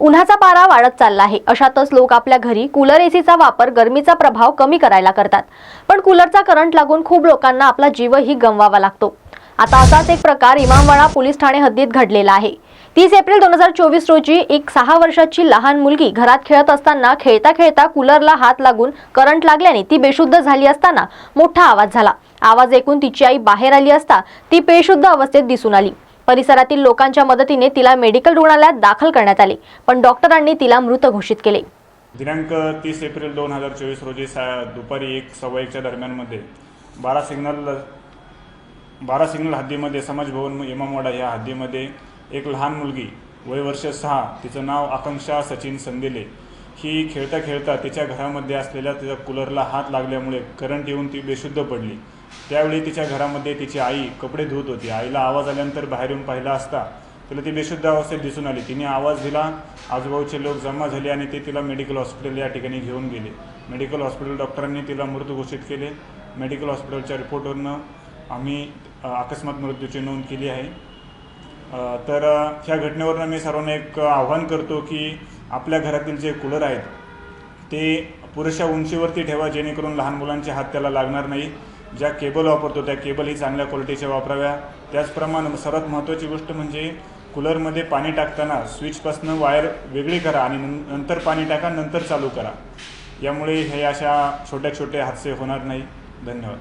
उन्हाचा पारा वाढत चालला आहे. अशातच लोक आपल्या घरी कूलर एसीचा वापर गरमीचा प्रभाव कमी करायला करतात. पण कूलरचा करंट लागून खूप लोकांना आपला जीवही गमवावा लागतो. आता असाच एक प्रकार इमामवाडा पोलीस ठाणे हद्दीत घडलेला आहे. तीस एप्रिल दोन हजार चोवीस रोजी एक सहा वर्षाची लहान मुलगी घरात खेळत असताना खेळता खेळता कूलरला हात लागून करंट लागल्याने ती बेशुद्ध झाली असताना मोठा आवाज झाला. आवाज ऐकून तिची आई बाहेर आली असता ती बेशुद्ध अवस्थेत दिसून आली. परिसरातील लोकांच्या मदतीने तिला मेडिकल रुग्णालयात दाखल करण्यात आले पण डॉक्टरांनी तिला मृत घोषित केले. दिनांक तीस एप्रिल दोन हजार चोवीस रोजी सा दुपारी एक सव्वा एकच्या दरम्यानमध्ये बारा सिग्नल बारा सिग्नल हद्दीमध्ये समाजभवन इमामवाडा या हद्दीमध्ये एक लहान मुलगी वय वर्ष सहा तिचं नाव आकांक्षा सचिन संदेले. ही खेळता खेळता तिच्या घरामध्ये असलेल्या तिच्या कूलरला हात लागल्यामुळे करंट येऊन ती बेशुद्ध पडली. त्यावेळी तिच्या घरामध्ये तिची आई कपडे धुत होती. आईला आवाज आल्यानंतर बाहेर येऊन पाहिला असता तिला ती बेशुद्ध अवस्थेत दिसून आली. तिने आवाज दिला आजूबाजूचे लोक जमा झाले आणि ते तिला मेडिकल हॉस्पिटल या ठिकाणी घेऊन गेले. मेडिकल हॉस्पिटल डॉक्टरांनी तिला मृत घोषित केले. मेडिकल हॉस्पिटलच्या रिपोर्टवरनं आम्ही अकस्मात मृत्यूची नोंद केली आहे. तर ह्या घटनेवरनं मी सर्वांना एक आव्हान करतो की आपल्या घरातील जे कूलर आहेत ते पुरेशा उंचीवरती ठेवा जेणेकरून लहान मुलांचे हात त्याला लागणार नाही. ज्या केबल वापरतो त्या केबलही चांगल्या क्वालिटीच्या वापराव्या. त्याचप्रमाणे सर्वात महत्त्वाची गोष्ट म्हणजे कूलरमध्ये पाणी टाकताना स्विचपासनं वायर वेगळी करा आणि नंतर पाणी टाका नंतर चालू करा. यामुळे हे अशा छोट्या छोटे हादसे होणार नाही. धन्यवाद.